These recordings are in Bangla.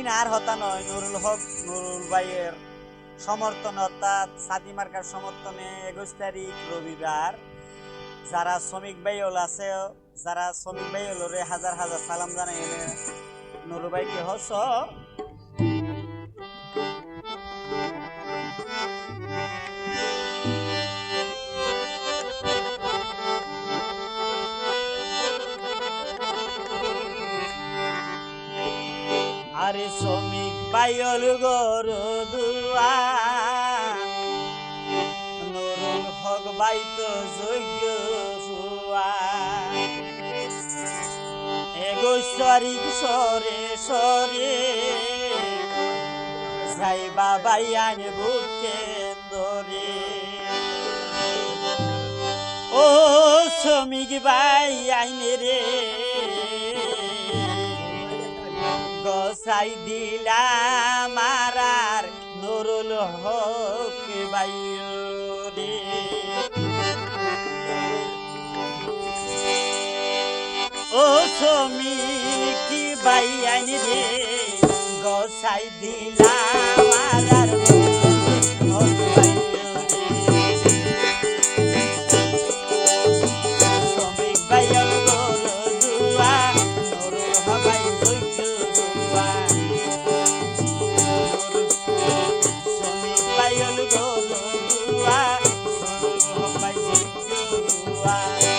দিন আর হতা নয়, নুরুল হক, নুরুল ভাইয়ের সমর্থন অর্থাৎ সাদি মার্কার সমর্থনে একুশ তারিখ রবিবার যারা শ্রমিক ভাইল আছে, যারা শ্রমিক ভাইল হাজার হাজার সালাম জানাই নুরুল ভাইকে হস আরে শ্রমিক বাইল গরু দুয়া। নুরুল হক যোগ্য ফুয়া। এগোশ্বরী সরে সরে। যাই বাবাই আন বুকে ধরে। ও শ্রমিক বাই আইনে রে। গসাই দিলা মারার নুরুল হক বাইরে ও শ্রমিক কি বাইয়ানি রে? গসাই দিলা আর দুয়া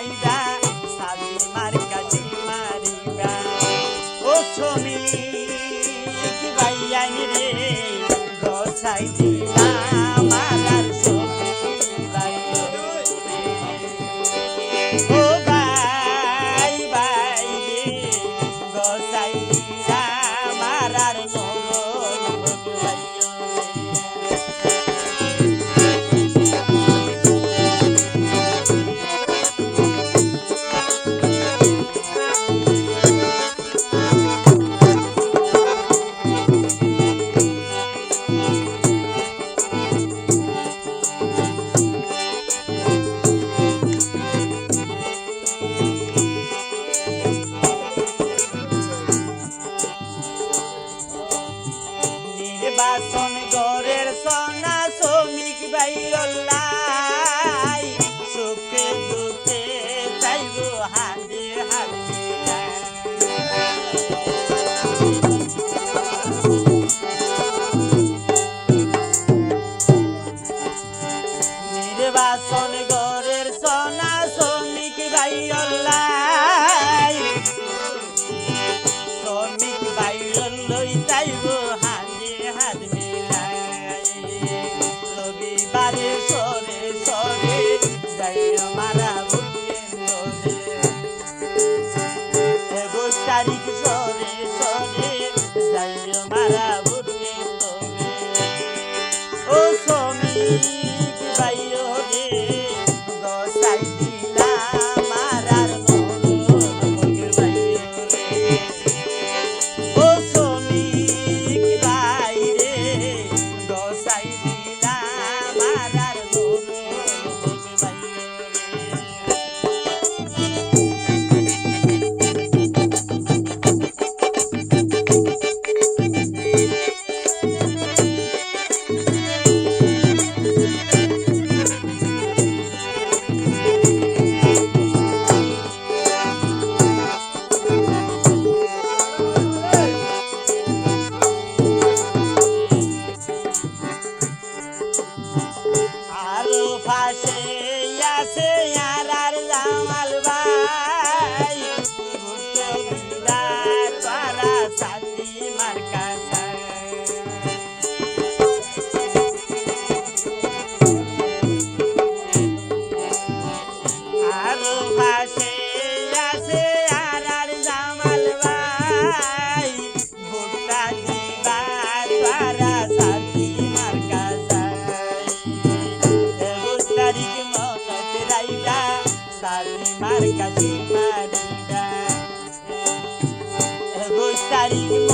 রাইবা সাদি মার কাশি মারিবা ও শ্রমিক ভাইয়ান রে গছাই দিলাম আর শ্রমিক ভাইয়ান রে ও নির্বাচন গড়ের সনা শ্রমিক ভাই সুখে দুঃখে চাইব হাতে হাত নির্বাচন গড়ের সনা শ্রমিক ভাই শ্রমিক বাইরন লই যাইব যাই Gustar y